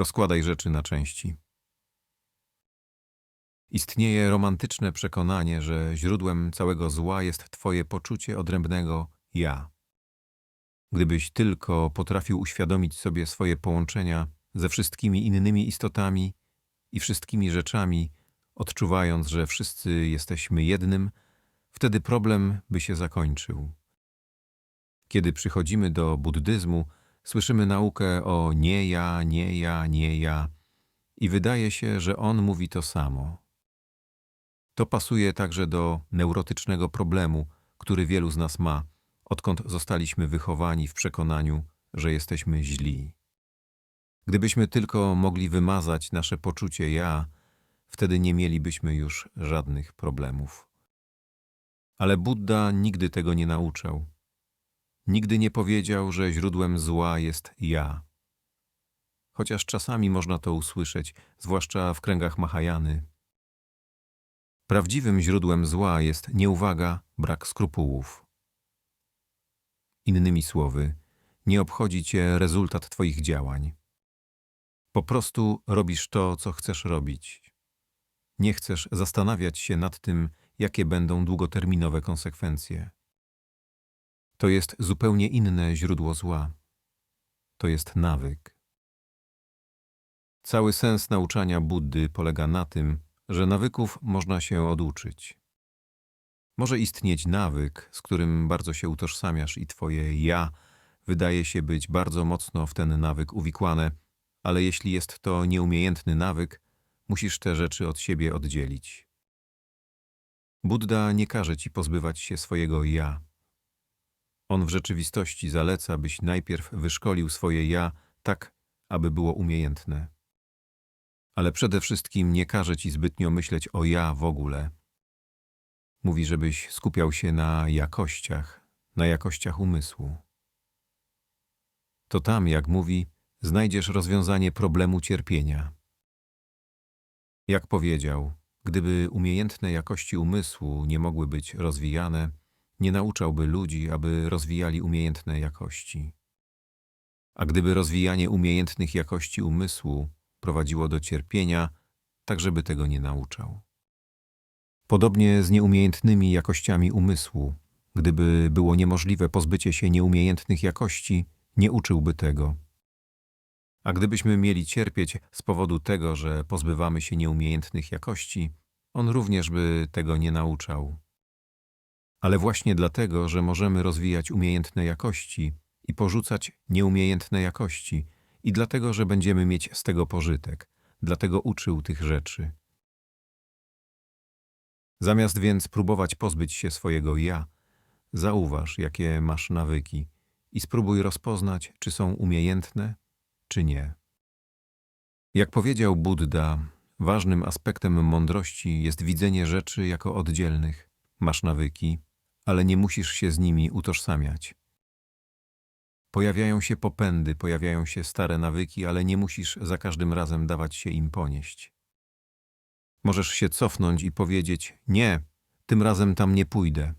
Rozkładaj rzeczy na części. Istnieje romantyczne przekonanie, że źródłem całego zła jest Twoje poczucie odrębnego ja. Gdybyś tylko potrafił uświadomić sobie swoje połączenia ze wszystkimi innymi istotami i wszystkimi rzeczami, odczuwając, że wszyscy jesteśmy jednym, wtedy problem by się zakończył. Kiedy przychodzimy do buddyzmu, słyszymy naukę o nie ja, nie ja, nie ja i wydaje się, że on mówi to samo. To pasuje także do neurotycznego problemu, który wielu z nas ma, odkąd zostaliśmy wychowani w przekonaniu, że jesteśmy źli. Gdybyśmy tylko mogli wymazać nasze poczucie ja, wtedy nie mielibyśmy już żadnych problemów. Ale Buddha nigdy tego nie nauczał. Nigdy nie powiedział, że źródłem zła jest ja. Chociaż czasami można to usłyszeć, zwłaszcza w kręgach Mahajany. Prawdziwym źródłem zła jest nieuwaga, brak skrupułów. Innymi słowy, nie obchodzi cię rezultat twoich działań. Po prostu robisz to, co chcesz robić. Nie chcesz zastanawiać się nad tym, jakie będą długoterminowe konsekwencje. To jest zupełnie inne źródło zła. To jest nawyk. Cały sens nauczania Buddy polega na tym, że nawyków można się oduczyć. Może istnieć nawyk, z którym bardzo się utożsamiasz i twoje ja wydaje się być bardzo mocno w ten nawyk uwikłane, ale jeśli jest to nieumiejętny nawyk, musisz te rzeczy od siebie oddzielić. Buddha nie każe ci pozbywać się swojego ja. On w rzeczywistości zaleca, byś najpierw wyszkolił swoje ja tak, aby było umiejętne. Ale przede wszystkim nie każe ci zbytnio myśleć o ja w ogóle. Mówi, żebyś skupiał się na jakościach, na jakościach umysłu. To tam, jak mówi, znajdziesz rozwiązanie problemu cierpienia. Jak powiedział, gdyby umiejętne jakości umysłu nie mogły być rozwijane, nie nauczałby ludzi, aby rozwijali umiejętne jakości. A gdyby rozwijanie umiejętnych jakości umysłu prowadziło do cierpienia, tak żeby tego nie nauczał. Podobnie z nieumiejętnymi jakościami umysłu. Gdyby było niemożliwe pozbycie się nieumiejętnych jakości, nie uczyłby tego. A gdybyśmy mieli cierpieć z powodu tego, że pozbywamy się nieumiejętnych jakości, on również by tego nie nauczał. Ale właśnie dlatego, że możemy rozwijać umiejętne jakości i porzucać nieumiejętne jakości, i dlatego, że będziemy mieć z tego pożytek, dlatego uczył tych rzeczy. Zamiast więc próbować pozbyć się swojego ja, zauważ, jakie masz nawyki i spróbuj rozpoznać, czy są umiejętne, czy nie. Jak powiedział Buddha, ważnym aspektem mądrości jest widzenie rzeczy jako oddzielnych. Masz nawyki, ale nie musisz się z nimi utożsamiać. Pojawiają się popędy, pojawiają się stare nawyki, ale nie musisz za każdym razem dawać się im ponieść. Możesz się cofnąć i powiedzieć: Nie, tym razem tam nie pójdę.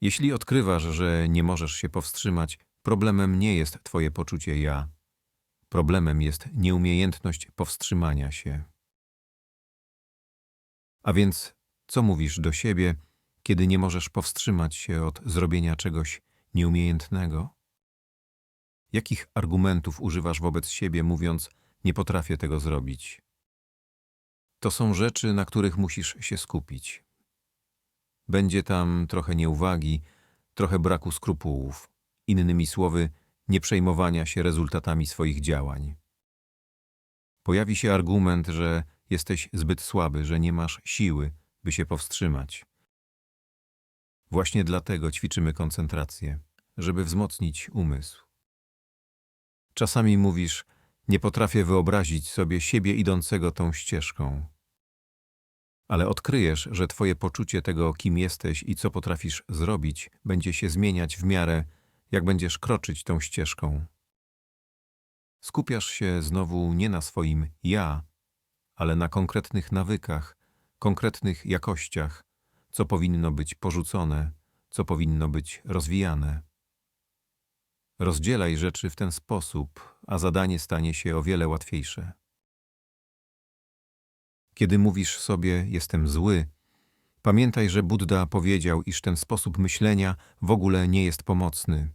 Jeśli odkrywasz, że nie możesz się powstrzymać, problemem nie jest Twoje poczucie ja. Problemem jest nieumiejętność powstrzymania się. A więc, co mówisz do siebie, kiedy nie możesz powstrzymać się od zrobienia czegoś nieumiejętnego? Jakich argumentów używasz wobec siebie, mówiąc: Nie potrafię tego zrobić? To są rzeczy, na których musisz się skupić. Będzie tam trochę nieuwagi, trochę braku skrupułów, innymi słowy, nieprzejmowania się rezultatami swoich działań. Pojawi się argument, że jesteś zbyt słaby, że nie masz siły, by się powstrzymać. Właśnie dlatego ćwiczymy koncentrację, żeby wzmocnić umysł. Czasami mówisz, nie potrafię wyobrazić sobie siebie idącego tą ścieżką. Ale odkryjesz, że Twoje poczucie tego, kim jesteś i co potrafisz zrobić, będzie się zmieniać w miarę, jak będziesz kroczyć tą ścieżką. Skupiasz się znowu nie na swoim ja, ale na konkretnych nawykach, konkretnych jakościach, co powinno być porzucone, co powinno być rozwijane. Rozdzielaj rzeczy w ten sposób, a zadanie stanie się o wiele łatwiejsze. Kiedy mówisz sobie jestem zły, pamiętaj, że Buddha powiedział, iż ten sposób myślenia w ogóle nie jest pomocny.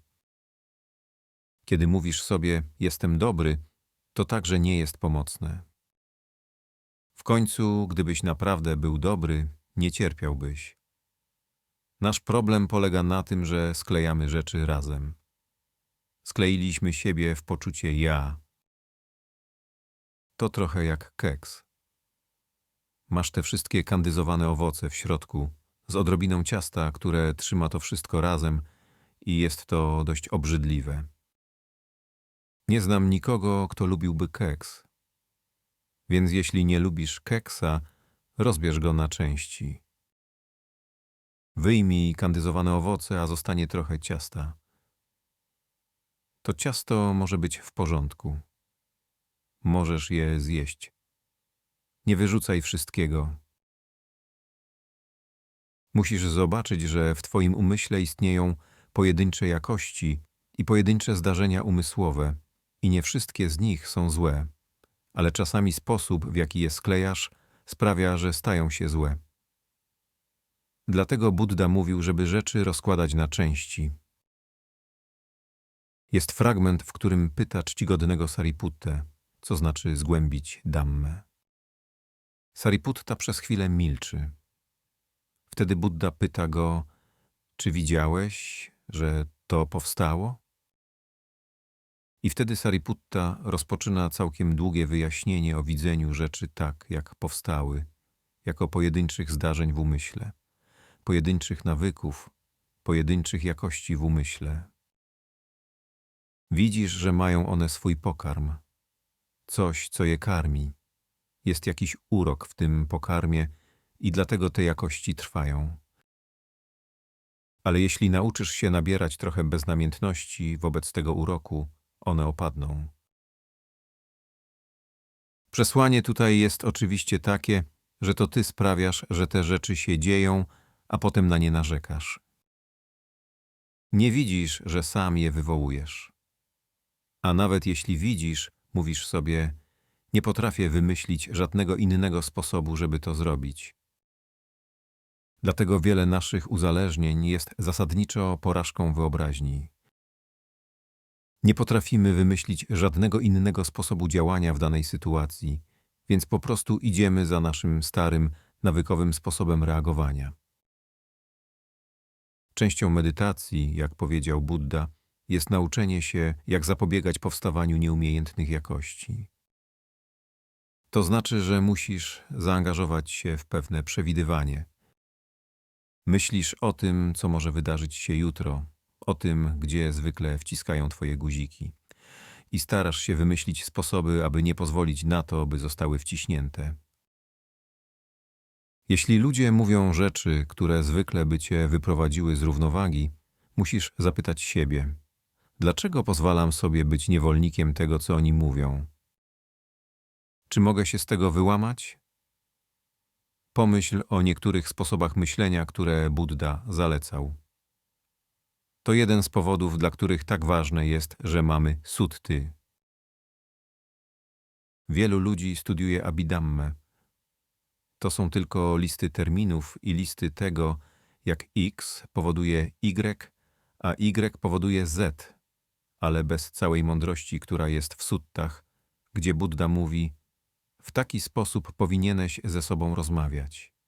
Kiedy mówisz sobie jestem dobry, to także nie jest pomocne. W końcu, gdybyś naprawdę był dobry, nie cierpiałbyś. Nasz problem polega na tym, że sklejamy rzeczy razem. Skleiliśmy siebie w poczucie ja. To trochę jak keks. Masz te wszystkie kandyzowane owoce w środku, z odrobiną ciasta, które trzyma to wszystko razem i jest to dość obrzydliwe. Nie znam nikogo, kto lubiłby keks. Więc jeśli nie lubisz keksa, rozbierz go na części. Wyjmij kandyzowane owoce, a zostanie trochę ciasta. To ciasto może być w porządku. Możesz je zjeść. Nie wyrzucaj wszystkiego. Musisz zobaczyć, że w Twoim umyśle istnieją pojedyncze jakości i pojedyncze zdarzenia umysłowe, i nie wszystkie z nich są złe, ale czasami sposób, w jaki je sklejasz, sprawia, że stają się złe. Dlatego Buddha mówił, żeby rzeczy rozkładać na części. Jest fragment, w którym pyta czcigodnego Sariputtę, co znaczy zgłębić dammę. Sariputta przez chwilę milczy. Wtedy Buddha pyta go, czy widziałeś, że to powstało? I wtedy Sariputta rozpoczyna całkiem długie wyjaśnienie o widzeniu rzeczy tak, jak powstały, jako pojedynczych zdarzeń w umyśle, pojedynczych nawyków, pojedynczych jakości w umyśle. Widzisz, że mają one swój pokarm, coś, co je karmi. Jest jakiś urok w tym pokarmie i dlatego te jakości trwają. Ale jeśli nauczysz się nabierać trochę beznamiętności wobec tego uroku, one opadną. Przesłanie tutaj jest oczywiście takie, że to ty sprawiasz, że te rzeczy się dzieją, a potem na nie narzekasz. Nie widzisz, że sam je wywołujesz. A nawet jeśli widzisz, mówisz sobie, nie potrafię wymyślić żadnego innego sposobu, żeby to zrobić. Dlatego wiele naszych uzależnień jest zasadniczo porażką wyobraźni. Nie potrafimy wymyślić żadnego innego sposobu działania w danej sytuacji, więc po prostu idziemy za naszym starym, nawykowym sposobem reagowania. Częścią medytacji, jak powiedział Buddha, jest nauczenie się, jak zapobiegać powstawaniu nieumiejętnych jakości. To znaczy, że musisz zaangażować się w pewne przewidywanie. Myślisz o tym, co może wydarzyć się jutro, o tym, gdzie zwykle wciskają twoje guziki. I starasz się wymyślić sposoby, aby nie pozwolić na to, by zostały wciśnięte. Jeśli ludzie mówią rzeczy, które zwykle by cię wyprowadziły z równowagi, musisz zapytać siebie, dlaczego pozwalam sobie być niewolnikiem tego, co oni mówią? Czy mogę się z tego wyłamać? Pomyśl o niektórych sposobach myślenia, które Buddha zalecał. To jeden z powodów, dla których tak ważne jest, że mamy sutty. Wielu ludzi studiuje Abidammę. To są tylko listy terminów i listy tego, jak X powoduje Y, a Y powoduje Z, ale bez całej mądrości, która jest w suttach, gdzie Buddha mówi w taki sposób powinieneś ze sobą rozmawiać.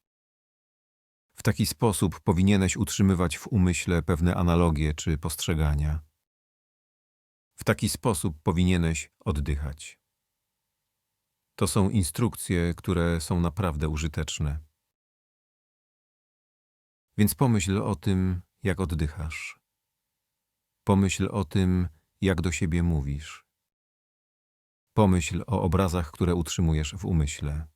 W taki sposób powinieneś utrzymywać w umyśle pewne analogie czy postrzegania. W taki sposób powinieneś oddychać. To są instrukcje, które są naprawdę użyteczne. Więc pomyśl o tym, jak oddychasz. Pomyśl o tym, jak do siebie mówisz. Pomyśl o obrazach, które utrzymujesz w umyśle.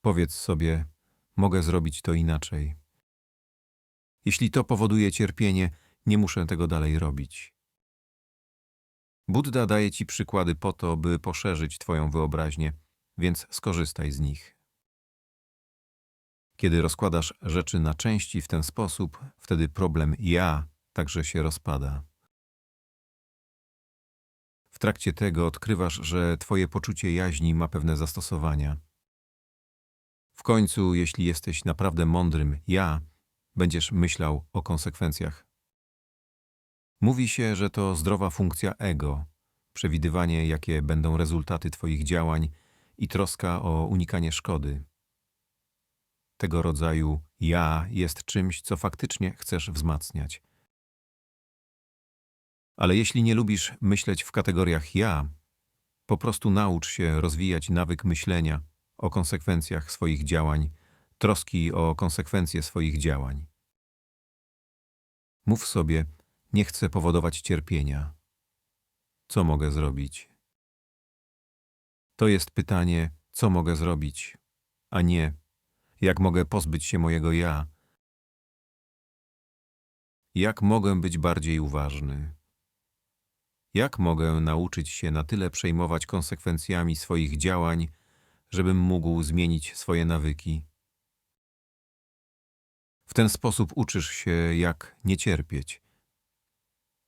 Powiedz sobie, mogę zrobić to inaczej. Jeśli to powoduje cierpienie, nie muszę tego dalej robić. Buddha daje ci przykłady po to, by poszerzyć Twoją wyobraźnię, więc skorzystaj z nich. Kiedy rozkładasz rzeczy na części w ten sposób, wtedy problem ja także się rozpada. W trakcie tego odkrywasz, że twoje poczucie jaźni ma pewne zastosowania. Końcu, jeśli jesteś naprawdę mądrym ja, będziesz myślał o konsekwencjach. Mówi się, że to zdrowa funkcja ego, przewidywanie, jakie będą rezultaty Twoich działań i troska o unikanie szkody. Tego rodzaju ja jest czymś, co faktycznie chcesz wzmacniać. Ale jeśli nie lubisz myśleć w kategoriach ja, po prostu naucz się rozwijać nawyk myślenia o konsekwencjach swoich działań, troski o konsekwencje swoich działań. Mów sobie, nie chcę powodować cierpienia. Co mogę zrobić? To jest pytanie, co mogę zrobić, a nie, jak mogę pozbyć się mojego ja. Jak mogę być bardziej uważny? Jak mogę nauczyć się na tyle przejmować konsekwencjami swoich działań, żebym mógł zmienić swoje nawyki? W ten sposób uczysz się, jak nie cierpieć.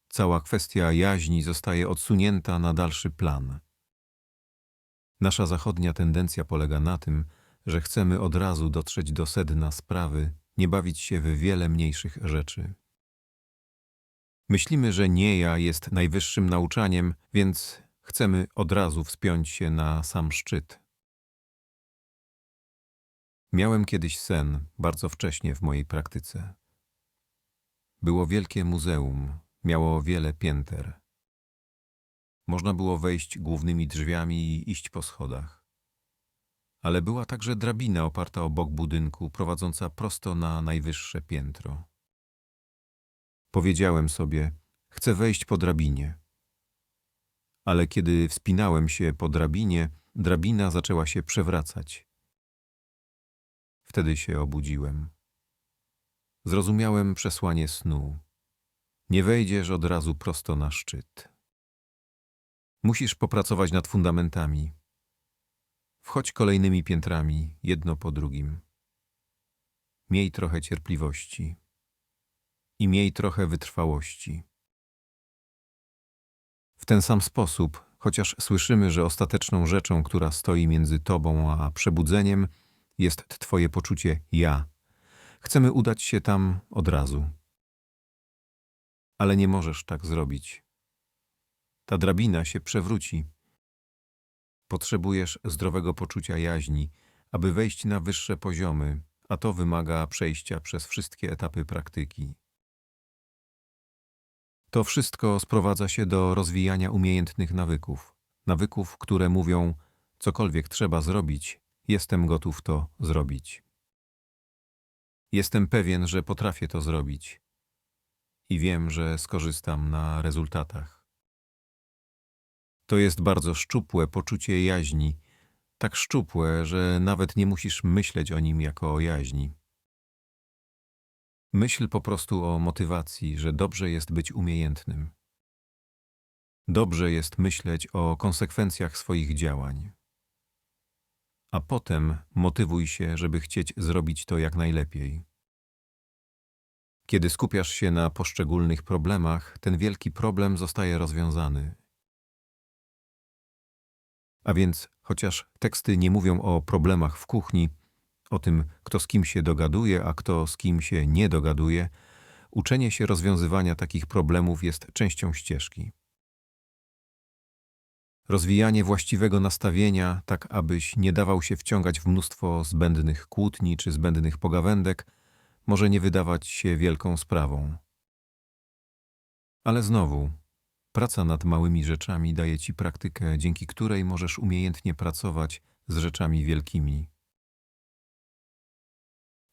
Cała kwestia jaźni zostaje odsunięta na dalszy plan. Nasza zachodnia tendencja polega na tym, że chcemy od razu dotrzeć do sedna sprawy, nie bawić się w wiele mniejszych rzeczy. Myślimy, że nie ja jest najwyższym nauczaniem, więc chcemy od razu wspiąć się na sam szczyt. Miałem kiedyś sen, bardzo wcześnie w mojej praktyce. Było wielkie muzeum, miało wiele pięter. Można było wejść głównymi drzwiami i iść po schodach. Ale była także drabina oparta o bok budynku, prowadząca prosto na najwyższe piętro. Powiedziałem sobie, chcę wejść po drabinie. Ale kiedy wspinałem się po drabinie, drabina zaczęła się przewracać. Wtedy się obudziłem. Zrozumiałem przesłanie snu. Nie wejdziesz od razu prosto na szczyt. Musisz popracować nad fundamentami. Wchodź kolejnymi piętrami, jedno po drugim. Miej trochę cierpliwości i miej trochę wytrwałości. W ten sam sposób, chociaż słyszymy, że ostateczną rzeczą, która stoi między tobą a przebudzeniem, jest twoje poczucie ja. Chcemy udać się tam od razu. Ale nie możesz tak zrobić. Ta drabina się przewróci. Potrzebujesz zdrowego poczucia jaźni, aby wejść na wyższe poziomy, a to wymaga przejścia przez wszystkie etapy praktyki. To wszystko sprowadza się do rozwijania umiejętnych nawyków. Nawyków, które mówią, cokolwiek trzeba zrobić, jestem gotów to zrobić. Jestem pewien, że potrafię to zrobić i wiem, że skorzystam na rezultatach. To jest bardzo szczupłe poczucie jaźni, tak szczupłe, że nawet nie musisz myśleć o nim jako o jaźni. Myśl po prostu o motywacji, że dobrze jest być umiejętnym. Dobrze jest myśleć o konsekwencjach swoich działań. A potem motywuj się, żeby chcieć zrobić to jak najlepiej. Kiedy skupiasz się na poszczególnych problemach, ten wielki problem zostaje rozwiązany. A więc, chociaż teksty nie mówią o problemach w kuchni, o tym, kto z kim się dogaduje, a kto z kim się nie dogaduje, uczenie się rozwiązywania takich problemów jest częścią ścieżki. Rozwijanie właściwego nastawienia, tak abyś nie dawał się wciągać w mnóstwo zbędnych kłótni czy zbędnych pogawędek, może nie wydawać się wielką sprawą. Ale znowu, praca nad małymi rzeczami daje ci praktykę, dzięki której możesz umiejętnie pracować z rzeczami wielkimi.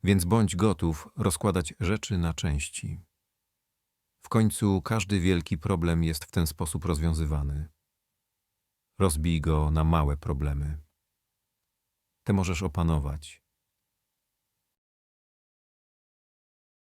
Więc bądź gotów rozkładać rzeczy na części. W końcu każdy wielki problem jest w ten sposób rozwiązywany. Rozbij go na małe problemy. Te możesz opanować.